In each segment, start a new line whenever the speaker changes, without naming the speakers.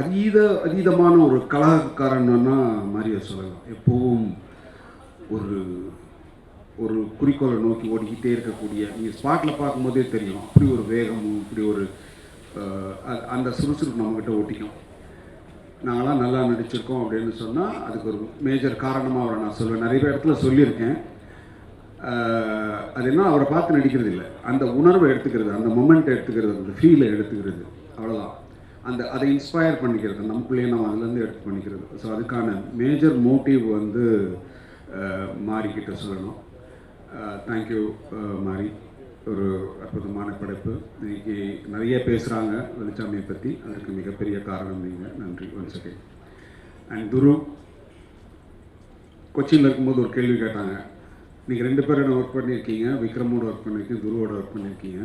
அதீத அதீதமான ஒரு கலாக்காரன்னா மாதிரியே சொல்லலாம். எப்பவும் ஒரு ஒரு குறிக்கோளை நோக்கி ஓடிக்கிட்டே இருக்கக்கூடிய நீங்கள் ஸ்பாட்டில் பார்க்கும்போதே தெரியும். அப்படி ஒரு வேகமும் இப்படி ஒரு அந்த சுறுசுறுப்பு நம்மக்கிட்ட ஓட்டிக்கும் நாங்களாம் நல்லா நடிச்சிருக்கோம் அப்படின்னு சொன்னால் அதுக்கு ஒரு மேஜர் காரணமாக அவரை நான் சொல்லுவேன் நிறைய இடத்துல சொல்லியிருக்கேன். அது என்ன அவரை பார்த்து நடிக்கிறது இல்லை அந்த உணர்வை எடுத்துக்கிறது அந்த மொமெண்ட் எடுத்துக்கிறது அந்த ஃபீலை எடுத்துக்கிறது. அவ்வளோதான் அந்த அதை இன்ஸ்பயர் பண்ணிக்கிறது நமக்குள்ளேயே நம்ம அதுலேருந்து எடுத்து பண்ணிக்கிறது. ஸோ அதுக்கான மேஜர் மோட்டிவ் வந்து மாறிக்கிட்ட சொல்லணும். தேங்க்யூ மாரி. ஒரு அற்புதமான படைப்பு. இன்னைக்கு நிறைய பேசுகிறாங்க வெளிச்சாமியை பற்றி அதற்கு மிகப்பெரிய காரணம் நீங்கள் நன்றி ஒன்ஸ் அகேன் அண்ட் துரு கொச்சியில் இருக்கும்போது ஒரு கேள்வி கேட்டாங்க. நீங்கள் ரெண்டு பேரும் ஒர்க் பண்ணியிருக்கீங்க விக்ரமோட ஒர்க் பண்ணியிருக்கீங்க துருவோட ஒர்க் பண்ணியிருக்கீங்க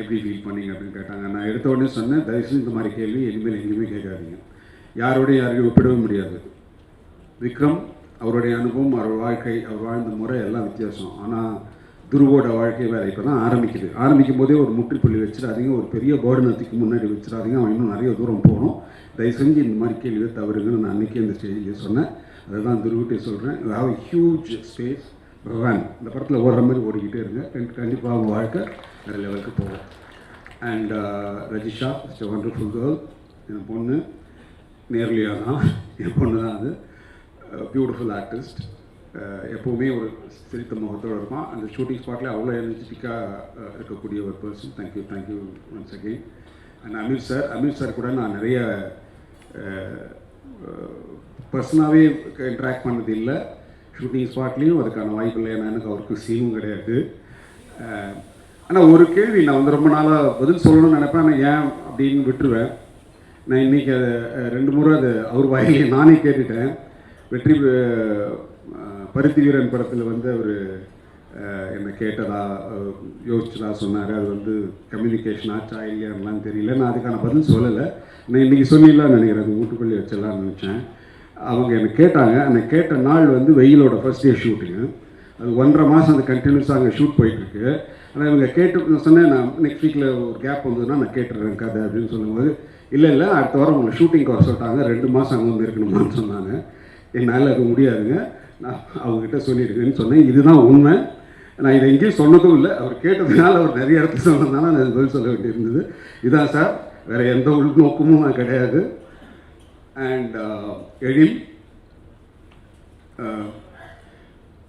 எப்படி ஃபீல் பண்ணீங்க அப்படின்னு கேட்டாங்க. நான் எடுத்த உடனே சொன்னேன் தயவுசெய்து இந்த மாதிரி கேள்வி இனிமேல் எங்கேயுமே கேட்காதீங்க. யாரோடையும் யாரையும் ஒப்பிடவே முடியாது. விக்ரம் அவருடைய அனுபவம் அவர் வாழ்க்கை அவர் வாழ்ந்த முறை எல்லாம் வித்தியாசம். ஆனால் துருவோட வாழ்க்கை வேறு. இப்போ தான் ஆரம்பிக்குது. ஆரம்பிக்கும் போதே ஒரு முற்றுப்புள்ளி வச்சிடாதீங்க ஒரு பெரிய போர்டனத்துக்கு முன்னாடி வச்சிடாதீங்க. அவன் இன்னும் நிறைய தூரம் போகணும். தயவு செஞ்சு இந்த மாதிரி கேள்வியை தவறுங்கன்னு நான் அன்றைக்கி இந்த ஸ்டேஜில் சொன்னேன். அதை தான் துருவிட்டே சொல்கிறேன் ஹாவ் ஹியூஜ் ஸ்பேஸ் ரன் இந்த படத்தில் ஓடுற மாதிரி ஓடிக்கிட்டே இருங்க. கண்டிப்பாக அவங்க வாழ்க்கை வேறு லெவலுக்கு போகும். And uh, Rajisha it's wonderful girl என் பொண்ணு நேர்லியாக தான். என் பொண்ணு தான் அது. பியூட்டிஃபுல் ஆர்டிஸ்ட் எப்போவுமே ஒரு சிரித்த முகத்தோடு இருக்கும் அந்த ஷூட்டிங் ஸ்பாட்டில் அவ்வளோ எனர்ஜெட்டிக்காக இருக்கக்கூடிய ஒரு person thank you thank you once again and Ameer sir Ameer sir கூட நான் நிறைய uh, uh, பர்சனாகவே இன்ட்ராக்ட் பண்ணது இல்லை. ஷூட்டிங் ஸ்பாட்லேயும் அதுக்கான வாய்ப்பு இல்லை ஏன்னா எனக்கு அவருக்கு சீனும் கிடையாது. ஆனால் ஒரு கேள்வி நான் வந்து ரொம்ப நாளாக பதில் சொல்லணும்னு நினைப்பேன். ஆனால் ஏன் அப்படின்னு விட்டுருவேன். நான் இன்றைக்கி அதை ரெண்டு முறை அது அவர் வாயிலே நானே கேட்டுட்டேன். வெற்றி பருத்தி வீரன் படத்தில் வந்து அவர் என்னை கேட்டதா யோசிச்சதா சொன்னார். அது வந்து கம்யூனிகேஷன் ஆச்சா இல்லையான்லாம் தெரியல. நான் அதுக்கான பதில் சொல்லலை. நான் இன்றைக்கி சொல்லிடலாம்னு நினைக்கிறேன். அது மூட்டுக்கொள்ளி வச்சிடலாம்னு நினச்சேன். அவங்க என்னை கேட்டாங்க. என்னை கேட்ட நாள் வந்து வெயிலோட ஃபர்ஸ்ட் டே ஷூட்டிங்கு அது ஒன்றரை மாதம் அது கண்டினியூஸாக அங்கே ஷூட் போயிட்டுருக்கு. ஆனால் இவங்க கேட்டு நான் சொன்னேன் நான் நெக்ஸ்ட் வீக்கில் ஒரு கேப் வந்ததுன்னா நான் கேட்டுறேன் கதை அப்படின்னு சொல்லும்போது இல்லை இல்லை அடுத்த வாரம் உங்களை ஷூட்டிங்க்கு வர சொல்லிட்டாங்க. ரெண்டு மாதம் அங்கே வந்து இருக்கணுமான்னு சொன்னாங்க. என்னால் அது முடியாதுங்க. நான் அவங்ககிட்ட சொல்லியிருக்கேன்னு சொன்னேன். இதுதான் உண்மை. நான் இதை எங்கேயும் சொன்னதும் இல்லை. அவர் கேட்டதுனால அவர் நிறைய இடத்துல சொன்னதுனால நான் பதில் சொல்ல வேண்டியிருந்தது. இதான் சார். வேறு எந்த உள்நோக்கமும் நான் கிடையாது. அண்ட் uh, எழில் uh,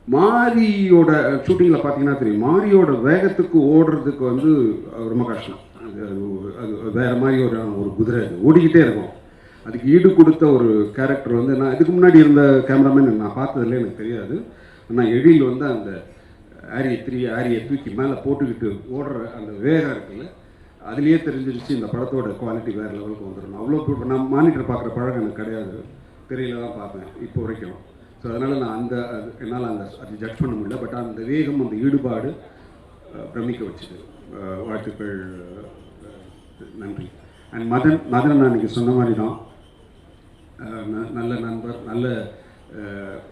மாரியோட ஷூட்டிங்கில் பார்த்தீங்கன்னா தெரியும். மாரியோட வேகத்துக்கு ஓடுறதுக்கு வந்து ரொம்ப கஷ்டம். அது அது வேறு மாதிரி ஒரு ஒரு குதிரை அது. ஓடிக்கிட்டே இருக்கும். அதுக்கு ஈடு கொடுத்த ஒரு கேரக்டர் வந்து நான் இதுக்கு முன்னாடி இருந்த கேமராமேன் நான் பார்த்ததுல எனக்கு தெரியாது. ஆனால் எழில் வந்து அந்த ஆரியை த்ரீ ஆரியை தூக்கி மேலே போட்டுக்கிட்டு ஓடுற அந்த வேகம் இருக்குல்ல அதுலேயே தெரிஞ்சிருச்சு இந்த படத்தோட குவாலிட்டி வேறு லெவலுக்கு வந்துடும் அவ்வளோ இப்போ நான் மானிட்டர் பார்க்குற பழக்கம் எனக்கு கிடையாது. தெரியல தான் பார்ப்பேன் இப்போ வரைக்கும். ஸோ அதனால் நான் அந்த என்னால் அந்த அது ஜட்ஜ் பண்ண முடியல. பட் அந்த வேகம் அந்த ஈடுபாடு பிரமிக்க வச்சுது. வாழ்த்துக்கள் நன்றி. அண்ட் மதன் மதன் நான் இன்றைக்கி சொன்ன மாதிரி தான் ந- நல்ல நண்பர் நல்ல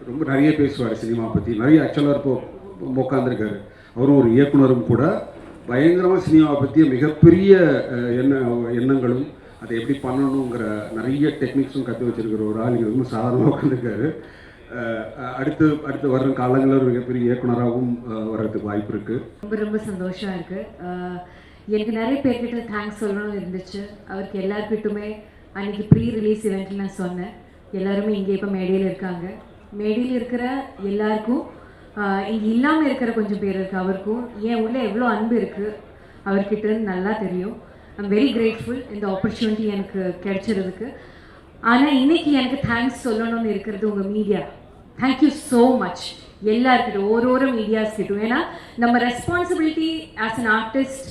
ரொம்ப நிறைய பேசுவார் சினிமா பற்றி நிறைய ஆக்சுவலாக இப்போ உட்காந்துருக்காரு அவரும் ஒரு இயக்குனரும் கூட பயங்கரமாக சினிமாவை பற்றிய மிகப்பெரிய எண்ண எண்ணங்களும் அதை எப்படி பண்ணணுங்கிற நிறைய டெக்னிக்ஸும் கற்று வச்சிருக்கிற ஒரு ஆள் இங்கே ரொம்ப சாதாரணமாக உட்காந்துருக்காரு அடுத்து அடுத்து வரும் காலங்களில் ஒரு மிகப்பெரிய இயக்குனராகவும் வர்றதுக்கு வாய்ப்பு இருக்குது
ரொம்ப ரொம்ப சந்தோஷம் இருக்குது எனக்கு நிறைய பேர்கிட்ட தேங்க்ஸ் சொல்லணும்னு இருந்துச்சு. அவருக்கு எல்லாருக்கிட்டுமே அன்றைக்கி ப்ரீ ரிலீஸ் இவெண்ட்டில் நான் சொன்னேன். எல்லாருமே இங்கே இப்போ மேடையில் இருக்காங்க. மேடையில் இருக்கிற எல்லாருக்கும் இல்லாமல் இருக்கிற கொஞ்சம் பேர் இருக்கு அவருக்கும். ஏன் உள்ள எவ்வளோ அன்பு இருக்குது அவர்கிட்டன்னு நல்லா தெரியும். ஐம் வெரி கிரேட்ஃபுல் இந்த ஆப்பர்ச்சுனிட்டி எனக்கு கிடைச்சிருதுக்கு ஆனால் இன்னைக்கு எனக்கு தேங்க்ஸ் சொல்லணும்னு இருக்கிறது உங்கள் media thank you so much எல்லாருக்கிட்ட ஒரு ஒரு மீடியாஸ் கிட்டும் ஏன்னா நம்ம responsibility as an artist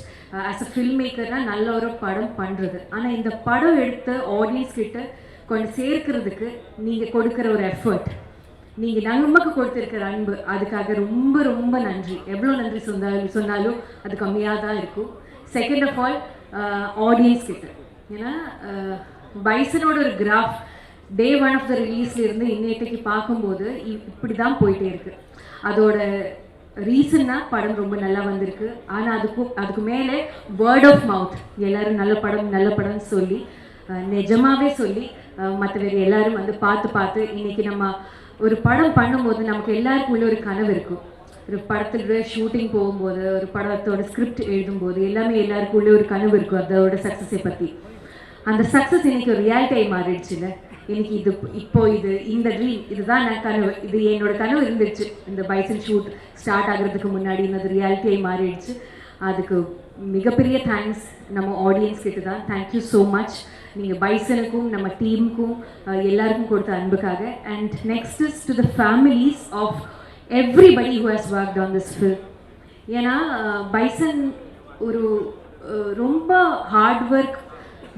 as a film மேக்கர்னால் நல்ல ஒரு படம் பண்ணுறது ஆனால் இந்த படம் எடுத்து ஆடியன்ஸ் கிட்ட கொஞ்சம் சேர்க்கிறதுக்கு நீங்கள் கொடுக்குற ஒரு எஃபர்ட் நீங்கள் நமக்கு கொடுத்துருக்கிற அன்பு. அதுக்காக ரொம்ப ரொம்ப நன்றி. எவ்வளோ நன்றி சொன்னாலும் சொன்னாலும் அது கம்மியாக தான் இருக்கும் செகண்ட் ஆஃப் ஆல் ஆடியன்ஸ் கிட்ட. ஏன்னா uh, பைசனோட ஒரு graph day one of the ரிலீஸ்ல இருந்து இன்னைக்கு பார்க்கும்போது இப்படி தான் போயிட்டே இருக்கு. அதோட ரீசன்னா படம் ரொம்ப நல்லா வந்திருக்கு. ஆனால் அதுக்கு அதுக்கு மேலே வேர்ட் ஆஃப் மவுத் எல்லாரும் நல்ல படம் நல்ல படம்னு சொல்லி நிஜமாகவே நிஜமாவே சொல்லி uh, மற்ற வேறு எல்லாரும் வந்து பார்த்து பார்த்து இன்னைக்கு நம்ம ஒரு படம் பண்ணும்போது நமக்கு எல்லாருக்கும் உள்ள ஒரு கனவு இருக்கும். ஒரு படத்தில் ஷூட்டிங் போகும்போது ஒரு படத்தோட ஸ்கிரிப்ட் எழுதும்போது எல்லாமே எல்லாருக்கும் உள்ள ஒரு கனவு இருக்கும் அதோட சக்ஸஸை பற்றி அந்த சக்ஸஸ் இன்னைக்கு ஒரு ரியாலிட்டி மாறிடுச்சுல எனக்கு இது இப்போ இது இந்த ட்ரீம் இதுதான் நான் கனவு. இது என்னோட கனவு இருந்துச்சு. இந்த பைசன் ஷூட் ஸ்டார்ட் ஆகுறதுக்கு முன்னாடி இந்த ரியாலிட்டியாக மாறிடுச்சு. அதுக்கு மிகப்பெரிய தேங்க்ஸ் நம்ம ஆடியன்ஸ் கிட்ட தான் தேங்க்யூ ஸோ மச் நீங்கள் பைசனுக்கும் நம்ம டீமுக்கும் எல்லாருக்கும் கொடுத்த அன்புக்காக. And next is to the families of everybody who has work on this film ஏன்னா பைசன் ஒரு ரொம்ப ஹார்ட் ஒர்க்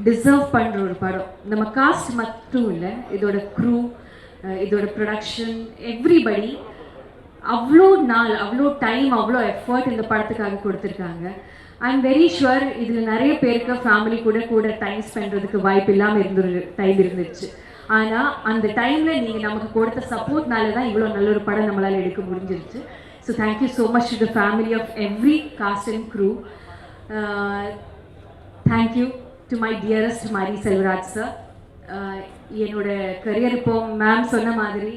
டிசர்வ் பண்ணுற ஒரு படம். நம்ம காஸ்ட் மட்டும் இல்லை இதோட க்ரூ இதோட ப்ரொடக்ஷன் எவ்ரிபடி அவ்வளோ நாள் அவ்வளோ டைம் அவ்வளோ எஃபர்ட் இந்த படத்துக்காக கொடுத்துருக்காங்க. ஐ எம் வெரி ஷுவர் இதில் நிறைய பேருக்கு ஃபேமிலி கூட கூட டைம் ஸ்பெண்ட்றதுக்கு வாய்ப்பு இல்லாமல் இருந்து டைம் இருந்துச்சு. ஆனால் அந்த டைமில் நீங்கள் நமக்கு கொடுத்த சப்போர்ட்னால தான் இவ்வளோ நல்ல ஒரு படம் நம்மளால் எடுக்க முடிஞ்சிருச்சு. So thank you so much to the family of every cast and crew thank you to my dearest Mari Selvaraj sir என்னோட கரியர் இப்போ மேம் சொன்ன மாதிரி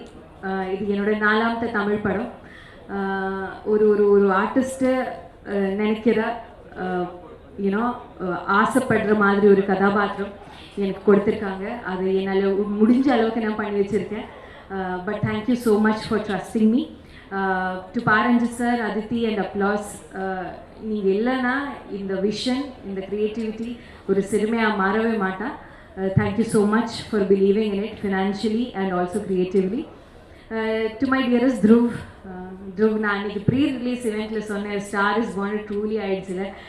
இது என்னோட நாலாமത്തെ தமிழ் படம். ஒரு ஒரு ஒரு ஆர்டிஸ்ட்டு நினைக்கிற யூனோ ஆசைப்படுற மாதிரி ஒரு கதாபாத்திரம் எனக்கு கொடுத்துருக்காங்க. அது என்னால் முடிஞ்ச அளவுக்கு நான் பண்ணி வச்சுருக்கேன். But thank you so much for trusting me to Paranjith sir Aditi and applause நீங்கள் இல்லைன்னா இந்த விஷன் இந்த க்ரியேட்டிவிட்டி ஒரு சிறுமையாக மாறவே மாட்டா. Thank you so much for believing in it financially and also creatively to my dearest Dhruv Dhruv நான் அன்றைக்கி ப்ரீ ரிலீஸ் இவெண்ட்டில் சொன்னேன் ஸ்டார் இஸ் ஒன் ட்ரூலி ஆயிடுச்சுல